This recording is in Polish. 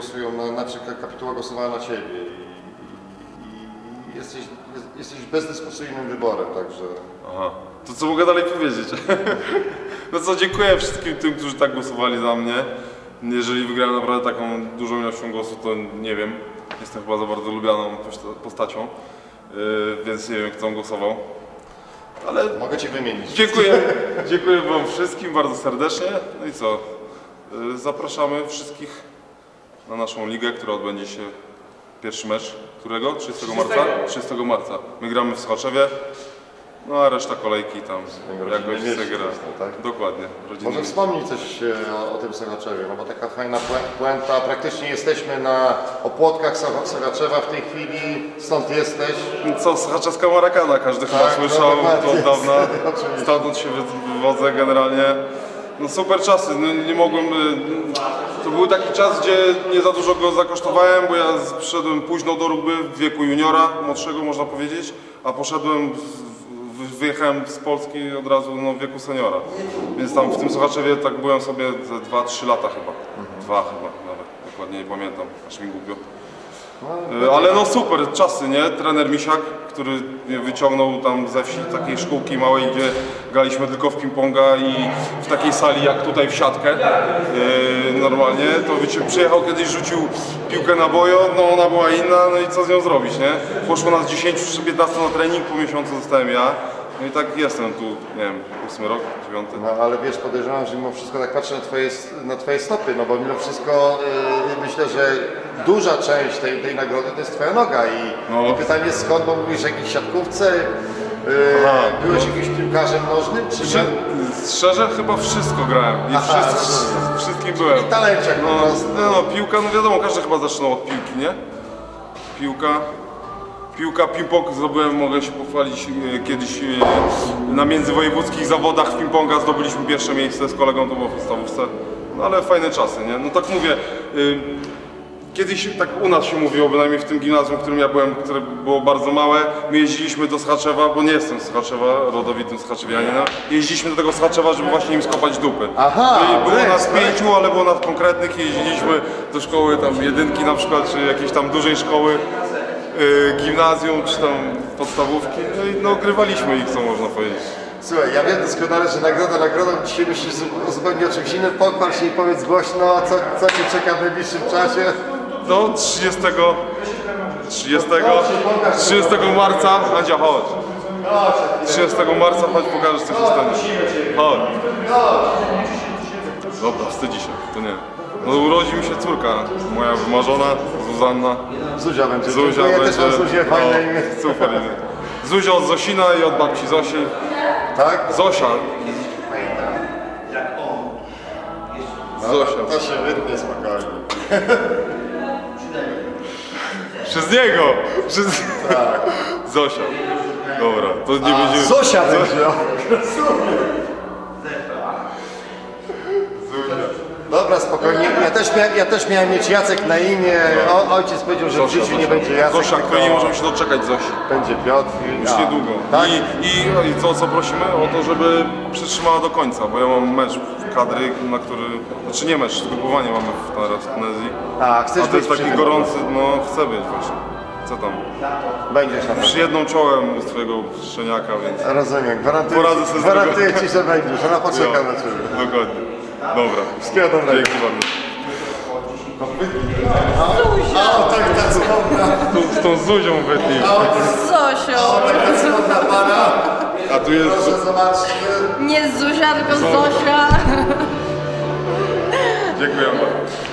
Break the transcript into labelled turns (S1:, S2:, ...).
S1: głosują na, znaczy ka- kapituła głosowała na ciebie i, i, i jesteś, jest, jesteś bezdyskusyjnym wyborem, także
S2: Aha. To co mogę dalej powiedzieć? no co, dziękuję wszystkim tym, którzy tak głosowali za mnie. Jeżeli wygrałem naprawdę taką dużą ilością głosów, to nie wiem. Jestem chyba za bardzo lubianą posta- postacią, yy, więc nie wiem, kto on głosował. Ale
S1: mogę cię wymienić.
S2: dziękuję, dziękuję Wam wszystkim bardzo serdecznie. No i co? Yy, zapraszamy wszystkich na naszą ligę, która odbędzie się pierwszy mecz. Którego? 30 marca? 30 marca. My gramy w Sochaczewie. No a reszta kolejki tam jakoś se gra.
S1: tak?
S2: Dokładnie.
S1: Może wspomnij coś e, o, o tym Sochaczewie, no bo taka fajna pue- puenta, praktycznie jesteśmy na opłotkach Sochaczewa w tej chwili, stąd jesteś.
S2: Co, Sochaczeska Marakana, każdy chyba
S1: Tak, no
S2: słyszał to od dawna. Stamtąd się wy- wywodzę generalnie. No super czasy, no nie mogłem... To był taki czas, gdzie nie za dużo go zakosztowałem, bo ja przyszedłem późno do rugby w wieku juniora, młodszego można powiedzieć, a poszedłem, w, wyjechałem z Polski od razu no, w wieku seniora. Więc tam w tym Sochaczewie tak byłem sobie ze 2-3 lata chyba. Dwa chyba nawet, dokładnie nie pamiętam, aż mi głupio. E, Ale no super, czasy, nie? Trener Misiak, który wyciągnął tam ze wsi takiej szkółki małej, gdzie graliśmy tylko w ping-ponga i w takiej sali jak tutaj w siatkę e, normalnie, to wiecie, przyjechał kiedyś, rzucił piłkę na bojo, no ona była inna, no i co z nią zrobić, nie? Poszło nas 10 czy 15 na trening, po miesiącu zostałem ja, no i tak jestem tu, nie wiem, 8 rok, 9.
S1: No ale wiesz, podejrzewam, że mimo wszystko tak patrzę na twoje, na twoje stopy, no bo mimo wszystko yy, myślę, że duża część tej, tej nagrody to jest twoja noga i,
S2: No.
S1: i pytanie skąd, bo mówisz jakiejś siatkówce, yy,
S2: Aha,
S1: byłeś jakimś piłkarzem nożnym, czy nie?
S2: szczerze chyba wszystko grałem i
S1: Aha, rozumiem.
S2: wszystkim byłem.
S1: Talenciak po
S2: No,
S1: prostu.
S2: no, no, piłka, no wiadomo, każdy chyba zaczynał od piłki, nie? Piłka. Piłka, ping-pong zdobyłem, mogę się pochwalić e, kiedyś e, na międzywojewódzkich zawodach w ping-ponga zdobyliśmy pierwsze miejsce z kolegą, to było w podstawówce. No ale fajne czasy, nie? No tak mówię, y, Kiedyś tak u nas się mówiło, bynajmniej w tym gimnazjum, w którym ja byłem, które było bardzo małe, my jeździliśmy do Schaczewa, bo nie jestem z Schaczewa, rodowitym Schaczewianinem, jeździliśmy do tego Schaczewa, żeby właśnie im skopać dupy.
S1: Aha,
S2: I było nas pięciu, ale było nas konkretnych i jeździliśmy do szkoły tam jedynki na przykład, czy jakiejś tam dużej szkoły, gimnazjum, czy tam podstawówki, no i no grywaliśmy ich, co można powiedzieć.
S1: Słuchaj, ja wiem doskonale, że nagroda nagrodą dzisiaj myślisz zu- zupełnie o czymś innym, pochwal się i powiedz głośno, co, co Cię czeka w najbliższym czasie.
S2: No 30, 30, 30 marca, Andzia chodź. 30 marca chodź pokażesz co się stanie. Chodź. Dobra, wstydzi się, to nie. No urodzi mi się córka, moja wymarzona, Zuzanna.
S1: Zuzia będzie.
S2: Zuzia
S1: Dziękuję,
S2: będzie.
S1: też Zuzię, fajne
S2: no,
S1: imię.
S2: Super imię. Zuzia od Zosina i od babci Zosi.
S1: Tak?
S2: Zosia. Zosia.
S1: To się wytnie spokojnie.
S2: Przez niego! Przez...
S1: Tak.
S2: Zosia. Dobra, to nie
S1: A
S2: będzie...
S1: Zosia będzie. Dobra, spokojnie. Ja też, miałem, ja też miałem mieć Jacek na imię. O, ojciec powiedział, że w życiu nie będzie Jacek,
S2: Zosia,
S1: tylko
S2: nie możemy się doczekać Zosi.
S1: będzie Piotr.
S2: Już
S1: A,
S2: niedługo.
S1: Tak?
S2: I, i, I co, co prosimy? O to, żeby przytrzymała do końca, bo ja mam mecz w kadry, na który... Znaczy nie mecz, zgrupowanie mamy w, teraz w Tunezji.
S1: A, chcesz
S2: A to jest
S1: być
S2: taki
S1: przy tym?
S2: gorący, no chcę być właśnie. Co tam?
S1: Będziesz na pewno.
S2: Przyjedną czołem z twojego szczeniaka, więc
S1: Rozumiem. Gwarantuję,
S2: Poradzę sobie z
S1: gwarantuję. Ci, że będziesz. Ona poczeka na Ciebie.
S2: Dokładnie. Dobra.
S1: Dobrego.
S2: Dzięki bardzo.
S1: A, tak, tak,
S2: Z, tą- z tą Zuzią wytnij.
S3: Zosią.
S1: Cudowna para.
S2: A tu jest...
S1: Proszę zobaczcie.
S3: Nie Zuzia, tylko Zosia.
S2: Dziękuję bardzo.